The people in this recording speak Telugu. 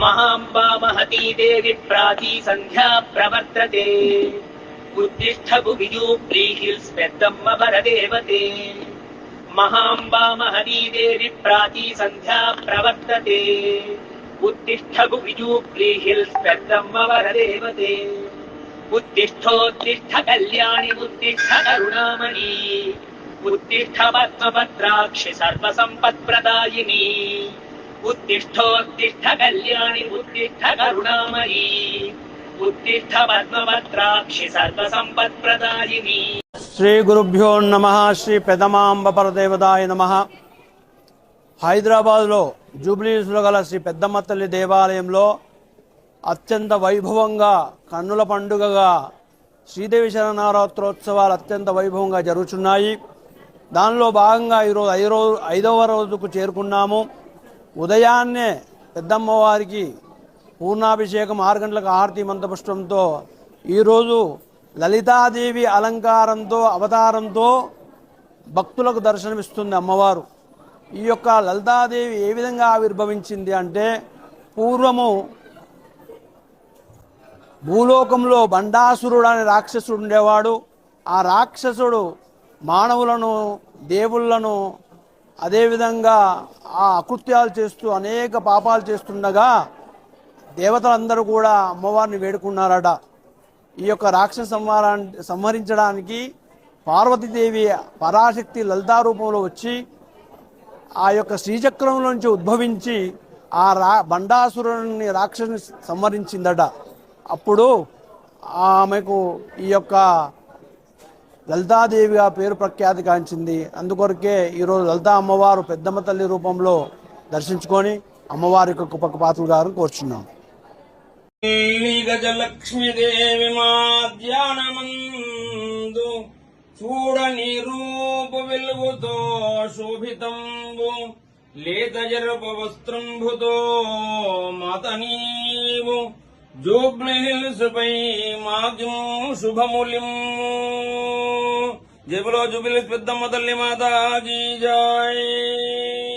महाम्बा महती देवि प्राति सन्ध्या प्रवर्तते। उद्दिष्ठ बुभिजु प्रीहिल्स् स्पेदम् वरदेवते महाम्बामहती देवि प्राची सन्ध्या प्रवर्तते। उत्तिष्ठ भुभिजु प्रीहिल्स् स्पेदम् वरदेवते उत्तिष्ठोत्तिष्ठ कल्याणि उत्तिष्ठ करुणामणि ఉత్తిష్ట కరుణామణి ఉత్తిష్ట పద్మపత్రాక్షి సర్వసంపత్ప్రదాయిని. ఉత్తిష్టోత్తిష్ట కళ్యాణి ఉత్తిష్ట కరుణామయీ ఉత్తిష్ట పద్మపత్రాక్షి సర్వసంపత్ప్రదాయిని. శ్రీ గురుభ్యో నమ శ్రీ పెదమాంబ పరదేవదాయ నమ. హైదరాబాద్లో జూబ్లీస్లో గల శ్రీ పెద్దమ్మ తల్లి దేవాలయంలో అత్యంత వైభవంగా కన్నుల పండుగగా శ్రీదేవి శరణారాత్రోత్సవాలు అత్యంత వైభవంగా జరుగుతున్నాయి దానిలో భాగంగా ఈరోజు ఐదో ఐదవ రోజుకు చేరుకున్నాము. ఉదయాన్నే పెద్దమ్మవారికి పూర్ణాభిషేకం ఆరు గంటలకు ఆరతి మంతపుష్టంతో ఈరోజు లలితాదేవి అలంకారంతో అవతారంతో భక్తులకు దర్శనమిస్తుంది అమ్మవారు. ఈ యొక్క లలితాదేవి ఏ విధంగా ఆవిర్భవించింది అంటే పూర్వము భూలోకంలో బండాసురుడు అనే రాక్షసుడు ఉండేవాడు. ఆ రాక్షసుడు మానవులను దేవుళ్ళను అదేవిధంగా ఆ అకృత్యాలు చేస్తూ అనేక పాపాలు చేస్తుండగా దేవతలందరూ కూడా అమ్మవారిని వేడుకున్నారట. ఈ యొక్క రాక్షస సంహారాన్ని సంహరించడానికి పార్వతీదేవి పరాశక్తి లలితా రూపంలో వచ్చి ఆ యొక్క శ్రీచక్రం నుంచి ఉద్భవించి ఆ రా బండాసురుని రాక్షసుని సంహరించిందట. అప్పుడు ఆమెకు ఈ యొక్క లలితాదేవిగా పేరు ప్రఖ్యాతి కాంచింది అందుకొరకే ఈరోజు లలితా అమ్మవారు పెద్దమ్మ తల్లి రూపంలో దర్శించుకొని అమ్మవారి యొక్క కృపకు పాత్రలు గారు కోరుచున్నాం గజలక్ష్మీదేవి మా ధ్యానమందు చూడని రూప వెలుగుతో శోభితంబు లేత జరప వస్త్రంభుతో మత నీవు జూబ్లిహిల్స్ పై మాగ్యం శుభములిం जय बोलो जुबिल माता की जाए